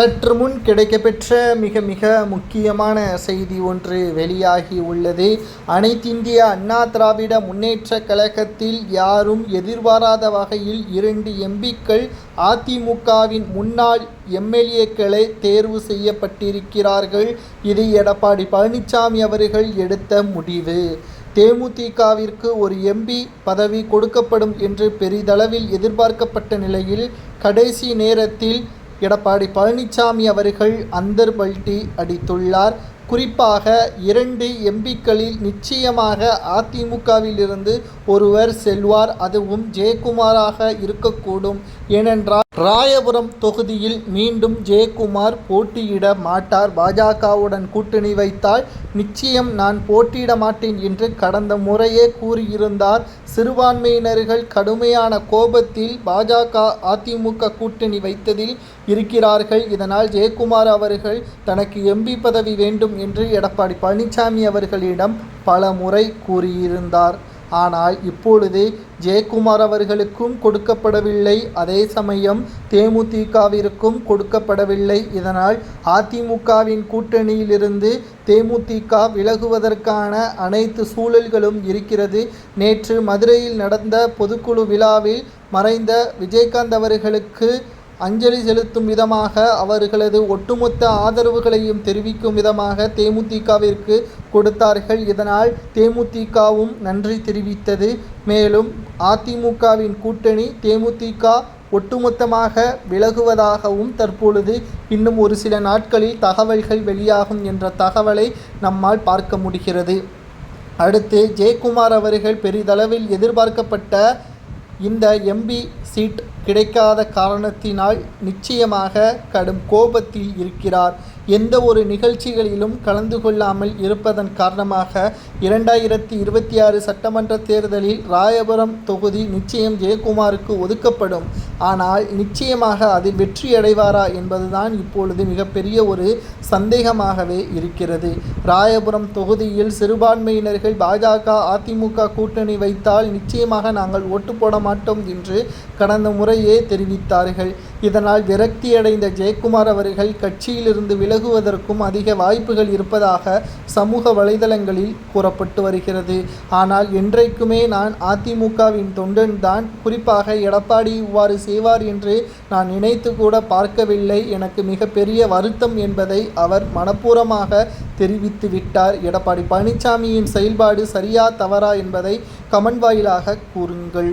சற்று முன் கிடைக்கப்பெற்ற மிக மிக முக்கியமான செய்தி ஒன்று வெளியாகி உள்ளது. அனைத்திந்திய அண்ணா திராவிட முன்னேற்ற கழகத்தில் யாரும் எதிர்பாராத வகையில் இரண்டு எம்பிக்கள் அதிமுகவின் முன்னாள் எம்எல்ஏக்களை தேர்வு செய்யப்பட்டிருக்கிறார்கள். இது எடப்பாடி பழனிசாமி அவர்கள் எடுத்த முடிவு. தேமுதிகவிற்கு ஒரு எம்பி பதவி கொடுக்கப்படும் என்று பெரிதளவில் எதிர்பார்க்கப்பட்ட நிலையில் கடைசி நேரத்தில் எடப்பாடி பழனிசாமி அவர்கள் அந்தர்பல்ட்டி அடித்துள்ளார். குறிப்பாக இரண்டு எம்பிக்களில் நிச்சயமாக அதிமுகவிலிருந்து ஒருவர் செல்வார். அதுவும் ஜெயக்குமாராக இருக்கக்கூடும். ஏனென்றால் ராயபுரம் தொகுதியில் மீண்டும் ஜெயக்குமார் போட்டியிட மாட்டார். பாஜகவுடன் கூட்டணி வைத்தால் நிச்சயம் நான் போட்டியிட மாட்டேன் என்று கடந்த முறையே கூறியிருந்தார். சிறுபான்மையினர்கள் கடுமையான கோபத்தில் பாஜக அதிமுக கூட்டணி வைத்ததில் இருக்கிறார்கள். இதனால் ஜெயக்குமார் அவர்கள் தனக்கு எம்பி பதவி வேண்டும் என்று எடப்பாடி பழனிசாமி அவர்களிடம் பல முறை கூறியிருந்தார். ஆனால் இப்பொழுது ஜெயக்குமார் அவர்களுக்கும் கொடுக்கப்படவில்லை. அதே சமயம் தேமுதிகவிற்கும் கொடுக்கப்படவில்லை. இதனால் அதிமுகவின் கூட்டணியிலிருந்து தேமுதிக விலகுவதற்கான அனைத்து சூழல்களும் இருக்கிறது. நேற்று மதுரையில் நடந்த பொதுக்குழு விழாவில் மறைந்த விஜயகாந்த் அவர்களுக்கு அஞ்சலி செலுத்தும் விதமாக அவர்களது ஒட்டுமொத்த ஆதரவுகளையும் தெரிவிக்கும் விதமாக தேமுதிகவிற்கு கொடுத்தார்கள். இதனால் தேமுதிகவும் நன்றி தெரிவித்தது. மேலும் அதிமுகவின் கூட்டணி தேமுதிக ஒட்டுமொத்தமாக விலகுவதாகவும் தற்பொழுது இன்னும் ஒரு சில நாட்களில் தகவல்கள் வெளியாகும் என்ற தகவலை நம்மால் பார்க்க முடிகிறது. அடுத்து ஜெயக்குமார் அவர்கள் பெரிதளவில் எதிர்பார்க்கப்பட்ட இந்த எம்பி சீட் கிடைக்காத காரணத்தினால் நிச்சயமாக கடும் கோபத்தில் இருக்கிறார். எந்த ஒரு நிகழ்ச்சிகளிலும் கலந்து கொள்ளாமல் இருப்பதன் காரணமாக இரண்டாயிரத்தி இருபத்தி ஆறு சட்டமன்ற தேர்தலில் ராயபுரம் தொகுதி நிச்சயம் ஜெயக்குமாருக்கு ஒதுக்கப்படும். ஆனால் நிச்சயமாக அதில் வெற்றி அடைவாரா என்பதுதான் இப்பொழுது மிகப்பெரிய ஒரு சந்தேகமாகவே இருக்கிறது. ராயபுரம் தொகுதியில் சிறுபான்மையினர்கள் பாஜக அதிமுக கூட்டணி வைத்தால் நிச்சயமாக நாங்கள் ஓட்டு போட மாட்டோம் என்று கடந்த முறையே தெரிவித்தார்கள். இதனால் விரக்தியடைந்த ஜெயக்குமார் அவர்கள் கட்சியிலிருந்து விலகுவதற்கும் அதிக வாய்ப்புகள் இருப்பதாக சமூக வலைதளங்களில் கூறப்பட்டு வருகிறது. ஆனால் என்றைக்குமே நான் அதிமுகவின் தொண்டன் தான். குறிப்பாக எடப்பாடி இவ்வாறு செய்வார் என்று நான் நினைத்து கூட பார்க்கவில்லை. எனக்கு மிகப்பெரிய வருத்தம் என்பதை அவர் மனப்பூர்வமாக தெரிவித்து விட்டார். எடப்பாடி பழனிசாமியின் செயல்பாடு சரியா தவறா என்பதை கமன் வாயிலாக கூறுங்கள்.